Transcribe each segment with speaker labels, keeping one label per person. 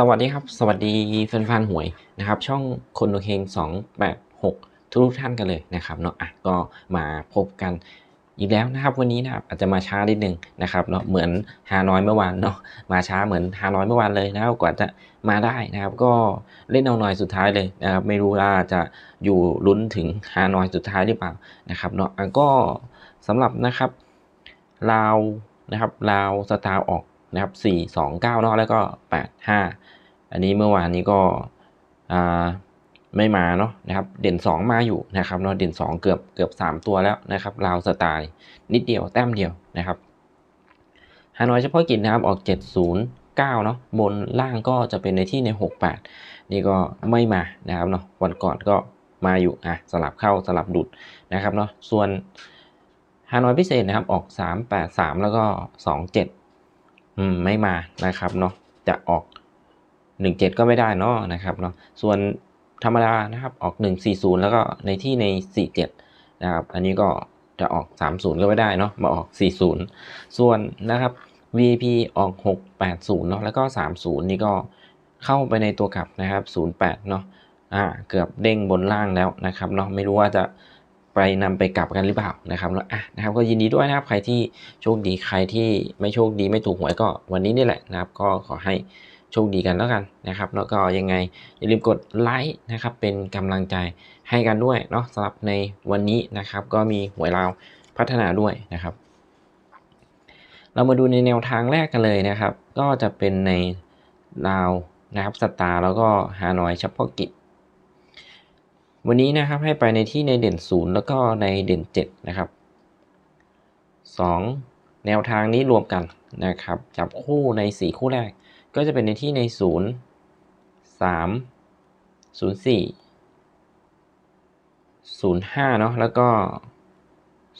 Speaker 1: สวัสดีครับ สวัสดีแฟนๆหวยนะครับ ช่องคนดูเฮง286 ทุกท่านกันเลยนะครับเนาะอะก็มาพบกันอีกแล้วนะครับ วันนี้นะครับอาจจะมาช้านิดนึงนะครับเนาะเหมือนฮานอยเมื่อวานเนาะมาช้าเหมือนฮานอยเมื่อวานเลยนะครับกว่าจะมาได้นะครับ ก็เล่นเอาหน่อยสุดท้ายเลยนะครับไม่รู้ว่าจะอยู่ลุ้นถึงฮานอยสุดท้ายหรือเปล่านะครับเนาะอะก็สำหรับนะครับลาวนะครับลาวสตาร์ออกนะครับ4 2 9เนาะแล้วก็ 8 5 อันนี้เมื่อวานนี้ก็ไม่มาเนาะนะครับเด่น 2 มาอยู่นะครับเนาะเด่น 2 เกือบเกือบ 3 ตัวแล้วนะครับลาวสไตล์นิดเดียวแต้มเดียวนะครับฮานอยเฉพาะกิจนะครับออก 709เนาะบนล่างก็จะเป็นในที่ใน 68 นี่ก็ไม่มานะครับเนาะวันก่อนก็มาอยู่อะสลับเข้าสลับดุดนะครับเนาะส่วนฮานอยพิเศษนะครับออก 383 แล้วก็ 27อืมไม่มานะครับเนาะจะออก 17 ก็ไม่ได้เนาะนะครับเนาะส่วนธรรมดานะครับออก 140 แล้วก็ในที่ใน 47 นะครับ อันนี้ก็จะออก 30 ก็ไม่ได้เนาะมาออก 40 ส่วนนะครับ VIP ออก 680 เนาะแล้วก็ 30 นี่ก็เข้าไปในตัวกลับนะครับ 08 เนาะอ่าเกือบเด้งบนล่างแล้วนะครับเนาะไม่รู้ว่าจะไปนำไปกลับกันหรือเปล่านะครับแล้วอะนะครับก็ยินดีด้วยนะครับใครที่โชคดีใครที่ไม่โชคดีไม่ถูกหวยก็วันนี้นี่แหละนะครับ ก็ขอให้ โชคดีกันแล้วกันนะครับ แล้วก็ยังไงอย่าลืมกดไลค์นะครับ เป็นกำลังใจให้กันด้วยเนาะสำหรับในวันนี้นะครับ ก็มีหวยลาวพัฒนาด้วยนะครับ เรามาดูในแนวทางแรกกันเลยนะครับ ก็จะเป็นในลาวนะครับสตาร์แล้วก็ฮานอยเฉพาะกิจวันนี้นะครับให้ไปในที่ในเด่นศูนย์แล้วก็ในเด่น 7 นะครับ 2 แนวทางนี้รวมกันนะครับ จับคู่ใน 4 คู่แรก ก็จะเป็นในที่ใน 0 3 0 4 0 5 เนาะแล้วก็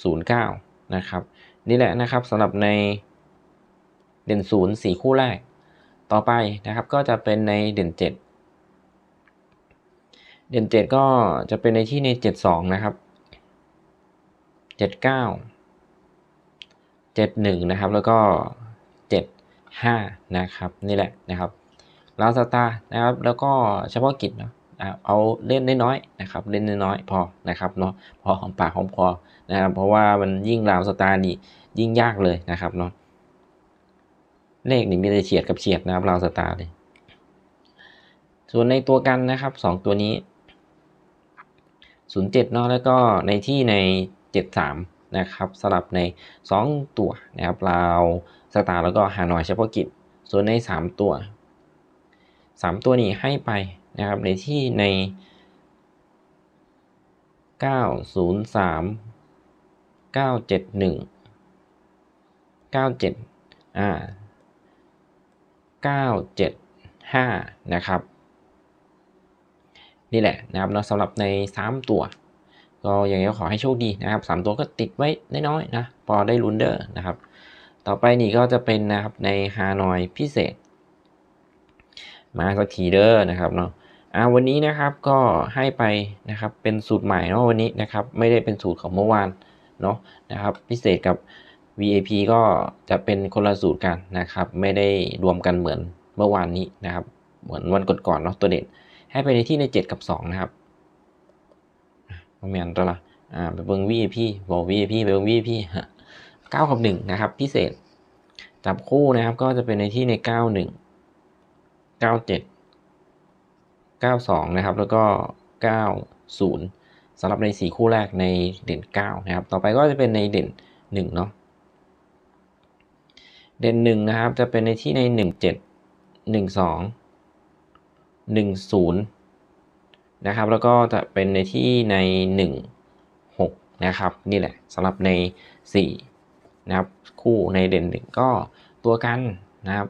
Speaker 1: 0 9 นะครับ นี่แหละนะครับสำหรับในเด่นศูนย์สี่คู่แรก ต่อไปนะครับก็จะเป็นในเด่น 7 เด่น 7 ก็จะเป็นในที่ใน 72 นะครับ 79 71 นะครับแล้วก็ 5 นะครับ นี่แหละนะครับลาสตานะครับ แล้วก็เฉพาะกิจเนาะเอาเล่นน้อยๆนะครับ เล่นน้อยๆพอนะครับเนาะพอหอมปากหอมคอนะครับเพราะว่ามันยิ่งลาวสตาร์นี่ยิ่งยากเลยนะครับเนาะเลขนี่มีแต่เฉียดกับเฉียดนะครับลาวสตาร์เลยส่วนในตัวกันนะครับสองตัวนี้ 07เนาะแล้วก็ในที่ใน 73 นะครับสลับใน 2 ตัวนะครับลาวสตาร์แล้วก็ฮานอยเฉพาะกิจ ส่วนใน 3 ตัว 3 ตัวนี้ให้ไปนะครับในที่ใน 903 971 97อ่า975 นะครับ นี่แหละนะครับเนาสำหรับใน 3 ตัว ก็ยังไงก็ขอให้โชคดีนะครับ 3 ตัวก็ติดไว้น้อยๆนะ พอได้ลุ้นเดอร์นะครับ ต่อไปนี่ก็จะเป็นนะครับในฮานอยพิเศษ มาสักทีเดอร์นะครับเนาะอ่าวันนี้นะครับก็ให้ไปนะครับเป็นสูตรใหม่เนาะวันนี้นะครับไม่ได้เป็นสูตรของเมื่อวานเนาะนะครับพิเศษกับ VAP ก็จะเป็นคนละสูตรกันนะครับไม่ได้รวมกันเหมือนเมื่อวานนี้นะครับเหมือนวันก่อนๆเนาะตัวเด่นให้ไปในที่ใน 7 กับ 2 นะครับ โมนตัวละอ่าไปเบิ้ง VAP บอก VAP ไปเบิ้ง VAP ฮะ9กับ1นะครับ พิเศษ จับคู่นะครับก็จะเป็นในที่ใน91 97 92นะครับ แล้วก็90สำหรับใน4คู่แรกในเด่น9นะครับ ต่อไปก็จะเป็นในเด่น1เนาะเด่นหนึ่งนะครับ จะเป็นในที่ในหนึ่งเจ็ดหนึ่งสองหนึ่งศูนย์ นะครับ แล้วก็จะเป็นในที่ในหนึ่งหกนะครับ นี่แหละสำหรับในสี่นะครับ คู่ในเด่นหนึ่งก็ตัวกันนะครับ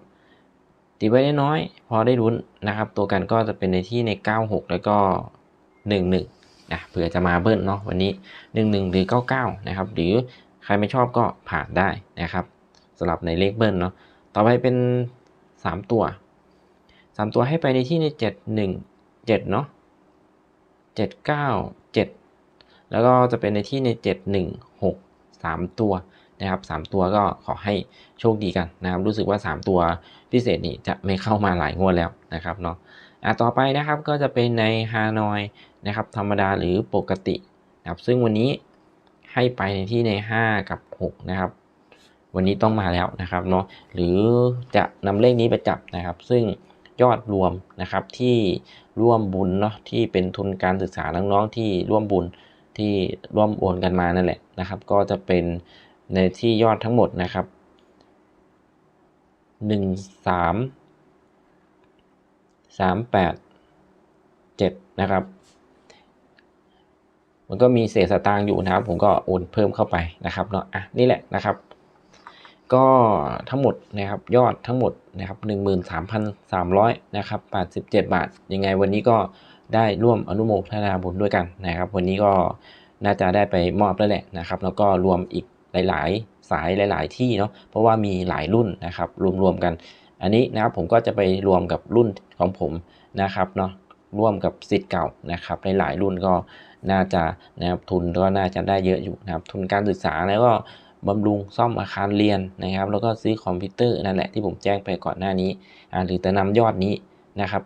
Speaker 1: ตีไว้น้อย พอได้รุ้นนะครับ ตัวกันก็จะเป็นในที่ใน 96 แล้วก็ 11นะเผื่อจะมาเบิ้ลเนาะวันนี้ 11 หรือ 99 นะครับ หรือใครไม่ชอบก็ผ่านได้นะครับสำหรับในเลขเบิ้ลเนาะต่อไปเป็น 3 ตัว 3 ตัวให้ไปในที่ใน 7 1 7 เนาะ 7 9 7 แล้วก็จะเป็นในที่ใน 7 1 6 3 ตัวนะครับสามตัวก็ขอให้โชคดีกันนะครับ รู้สึกว่า 3 ตัวพิเศษนี่จะไม่เข้ามาหลายงวดแล้วนะครับเนาะอะต่อไปนะครับก็จะเป็นในฮานอยนะครับธรรมดาหรือปกตินะครับ ซึ่งวันนี้ให้ไปในที่ใน 5 กับ 6 นะครับ วันนี้ต้องมาแล้วนะครับเนาะหรือจะนำเลขนี้ไปจับนะครับ ซึ่ง ยอดรวมนะครับที่ร่วมบุญเนาะที่เป็นทุนการศึกษาน้องๆที่ร่วมบุญที่ร่วมโอนกันมานั่นแหละนะครับ ก็จะเป็นในที่ยอดทั้งหมดนะครับหนึ่งสามสามแปดเจ็ดนะครับ มันก็มีเศษสตางค์อยู่นะครับ ผมก็โอนเพิ่มเข้าไปนะครับเนาะอะนี่แหละนะครับ ก็ทั้งหมดนะครับยอดทั้งหมดนะครับ13,300นะครับ87 บาท ยังไงวันนี้ก็ได้ร่วมอนุโมทนาบุญด้วยกันนะครับ วันนี้ก็น่าจะได้ไปมอบแล้วแหละนะครับ แล้วก็รวมอีกหลาย ๆ สายหลาย ๆ ที่เนาะเพราะว่ามีหลายรุ่นนะครับรวม ๆ กัน อันนี้นะครับผมก็จะไปรวมกับรุ่นของผมนะครับเนาะร่วมกับสิทธิ์เก่านะครับหลายรุ่นก็น่าจะนะครับทุนก็น่าจะได้เยอะอยู่นะครับทุนการศึกษาแล้วก็ บำรุงซ่อมอาคารเรียนนะครับ แล้วก็ซื้อคอมพิวเตอร์นั่นแหละที่ผมแจ้งไปก่อนหน้านี้หรือจะนำยอดนี้นะครับ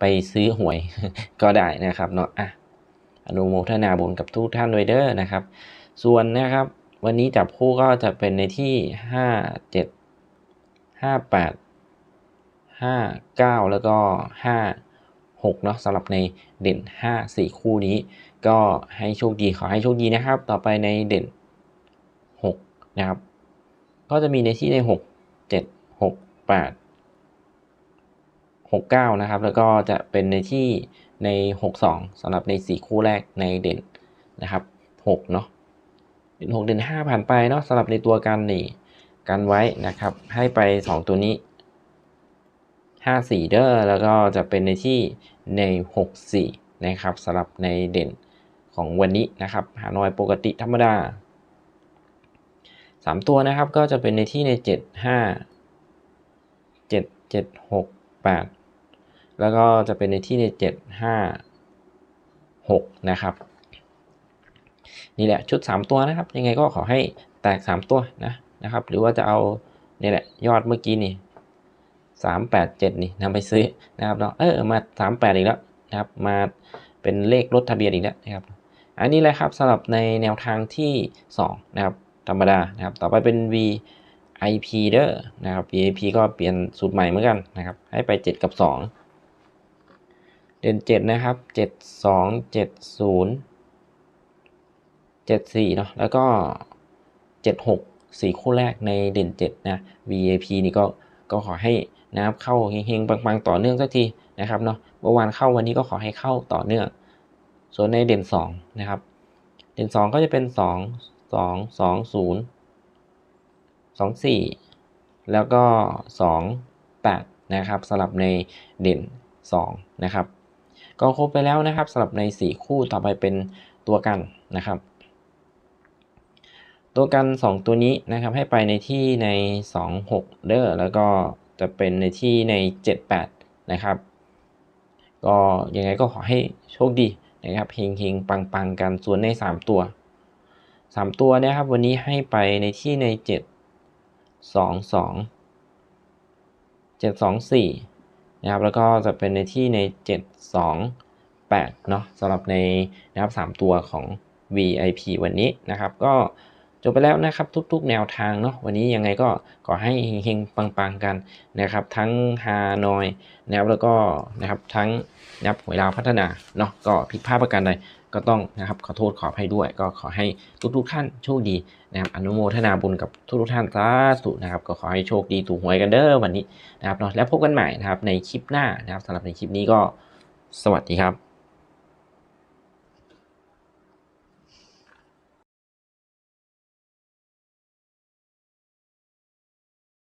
Speaker 1: ไปซื้อหวยก็ได้นะครับเนาะอะอนุโมทนาบุญกับทุกท่านด้วยเด้อนะครับ ส่วนนะครับ วันนี้จับคู่ก็จะเป็นในที่ห้าเจ็ดห้าแปดห้าเก้าแล้วก็ห้าหกเนาะสำหรับในเด่นห้าสี่คู่นี้ ก็ให้โชคดีขอให้โชคดีนะครับ ต่อไปในเด่น นะครับ ก็จะมีในที่ในหกเจ็ดหกแปดหกเก้านะครับ แล้วก็จะเป็นในที่ในหกสองสำหรับในสี่คู่แรกในเด่นนะครับหกเนาะเด่นหกเด่นห้าผ่านไปเนาะสำหรับในตัวกันนี่กันไว้นะครับ ให้ไป 2 ตัวนี้ 5 4 เด้อแล้วก็จะเป็นในที่ใน 6 4 นะครับสำหรับในเด่นของวันนี้นะครับหานอยปกติธรรมดา 3 ตัวนะครับก็จะเป็นในที่ใน 7 5 7 7 6 8 แล้วก็จะเป็นในที่ใน 7 5 6 นะครับ นี่แหละชุด 3 ตัวนะครับ ยังไงก็ขอให้แตก 3 ตัวนะนะครับ หรือว่าจะเอานี่แหละยอดเมื่อกี้นี่สามแปดเจ็ดนี่นำไปซื้อนะครับเนาะเออมาสามแปดอีกแล้วนะครับ มาเป็นเลขรถทะเบียนอีกแล้วนะครับ อันนี้แหละครับสำหรับในแนวทางที่2นะครับ ธรรมดานะครับ ต่อไปเป็น VIP เด้อนะครับ VIP ก็เปลี่ยนสูตรใหม่เหมือนกันนะครับ ให้ไป 7 กับ 2 เด่น 7 นะครับ 7 2 7 0 7 4เนาะแล้วก็ 7 6 4 คู่แรกในเด่น 7 นะ VIP นี่ก็ก็ขอให้นะครับเข้าเฮงๆปังๆ ต่อเนื่องสักทีนะครับเนาะเมื่อวานเข้าวันนี้ก็ขอให้เข้าต่อเนื่อง ส่วนในเด่น2นะครับเด่น 2 ก็จะเป็น 2 2 2 0 2 4แล้วก็2 8นะครับสำหรับในเด่น2นะครับก็ครบไปแล้วนะครับสำหรับใน 4 คู่ต่อไปเป็นตัวกันนะครับ ตัวกัน 2 ตัวนี้นะครับให้ไปในที่ใน 2 6 เด้อแล้วก็จะเป็นในที่ใน 7 8 นะครับ ก็ยังไงก็ขอให้โชคดีนะครับเฮงเฮงปังปังกันส่วนใน 3 ตัว 3 ตัวนะครับ วันนี้ให้ไปในที่ใน 7 2 2 7 2 4 นะครับ แล้วก็จะเป็นในที่ใน 7 2 8 เนาะสำหรับในนะครับ 3 ตัวของ VIP วันนี้นะครับ ก็จบไปแล้วนะครับทุกๆ แนวทางเนาะวันนี้ยังไงก็ขอให้เฮงๆปังๆกันนะครับ ทั้งฮานอยนะครับแล้วก็นะครับทั้งนะครับหวยลาวพัฒนาเนาะก็ผิดพลาดประการใด ก็ต้องนะครับขอโทษขออภัยด้วย ก็ขอให้ทุกๆท่านโชคดีนะครับอนุโมทนาบุญกับทุกๆท่านสาธุนะครับก็ขอให้โชคดีถูกหวยกันเด้อวันนี้นะครับเนาะแล้วพบกันใหม่นะครับในคลิปหน้านะครับสำหรับในคลิปนี้ก็สวัสดีครับ